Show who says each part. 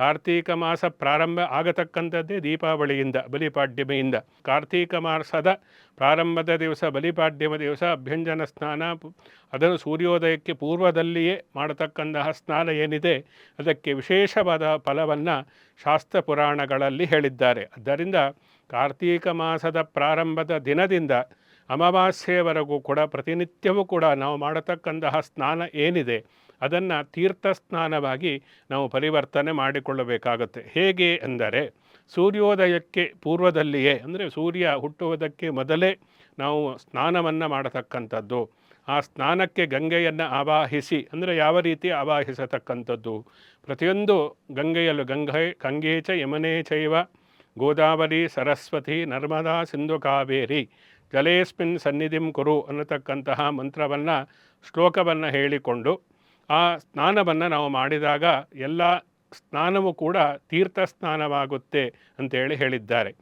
Speaker 1: ಕಾರ್ತೀಕ ಮಾಸ ಪ್ರಾರಂಭ ಆಗತಕ್ಕಂಥದ್ದೇ ದೀಪಾವಳಿಯಿಂದ, ಬಲಿಪಾಡ್ಯಮೆಯಿಂದ. ಕಾರ್ತೀಕ ಮಾಸದ ಪ್ರಾರಂಭದ ದಿವಸ, ಬಲಿಪಾಡ್ಯಮ ದಿವಸ, ಅಭ್ಯಂಜನ ಸ್ನಾನ, ಅದನ್ನು ಸೂರ್ಯೋದಯಕ್ಕೆ ಪೂರ್ವದಲ್ಲಿಯೇ ಮಾಡತಕ್ಕಂತಹ ಸ್ನಾನ ಏನಿದೆ, ಅದಕ್ಕೆ ವಿಶೇಷವಾದ ಫಲವನ್ನು ಶಾಸ್ತ್ರ ಪುರಾಣಗಳಲ್ಲಿ ಹೇಳಿದ್ದಾರೆ. ಆದ್ದರಿಂದ ಕಾರ್ತೀಕ ಮಾಸದ ಪ್ರಾರಂಭದ ದಿನದಿಂದ ಅಮಾವಾಸ್ಯೆಯವರೆಗೂ ಕೂಡ ಪ್ರತಿನಿತ್ಯವೂ ಕೂಡ ನಾವು ಮಾಡತಕ್ಕಂತಹ ಸ್ನಾನ ಏನಿದೆ ಅದನ್ನು ತೀರ್ಥ ಸ್ನಾನವಾಗಿ ನಾವು ಪರಿವರ್ತನೆ ಮಾಡಿಕೊಳ್ಳಬೇಕಾಗುತ್ತೆ. ಹೇಗೆ ಅಂದರೆ, ಸೂರ್ಯೋದಯಕ್ಕೆ ಪೂರ್ವದಲ್ಲಿಯೇ, ಅಂದರೆ ಸೂರ್ಯ ಹುಟ್ಟುವುದಕ್ಕೆ ಮೊದಲೇ ನಾವು ಸ್ನಾನವನ್ನು ಮಾಡತಕ್ಕಂಥದ್ದು. ಆ ಸ್ನಾನಕ್ಕೆ ಗಂಗೆಯನ್ನು ಆವಾಹಿಸಿ, ಅಂದರೆ ಯಾವ ರೀತಿ ಆವಾಹಿಸತಕ್ಕಂಥದ್ದು? ಪ್ರತಿಯೊಂದು ಗಂಗೆಯಲ್ಲೂ ಗಂಗೆ ಗಂಗೆ ಚ ಯಮುನೆ ಚೈವ, ಗೋದಾವರಿ, ಸರಸ್ವತಿ, ನರ್ಮದಾ ಸಿಂಧು ಕಾವೇರಿ, ಜಲೇಸ್ಮಿನ್ ಸನ್ನಿಧಿಂ ಕುರು ಅನ್ನತಕ್ಕಂತಹ ಮಂತ್ರವನ್ನು, ಶ್ಲೋಕವನ್ನು ಹೇಳಿಕೊಂಡು ಆ ಸ್ನಾನವನ್ನು ನಾವು ಮಾಡಿದಾಗ ಎಲ್ಲ ಸ್ನಾನವೂ ಕೂಡ ತೀರ್ಥ ಸ್ನಾನವಾಗುತ್ತೆ ಅಂತೇಳಿ ಹೇಳಿದ್ದಾರೆ.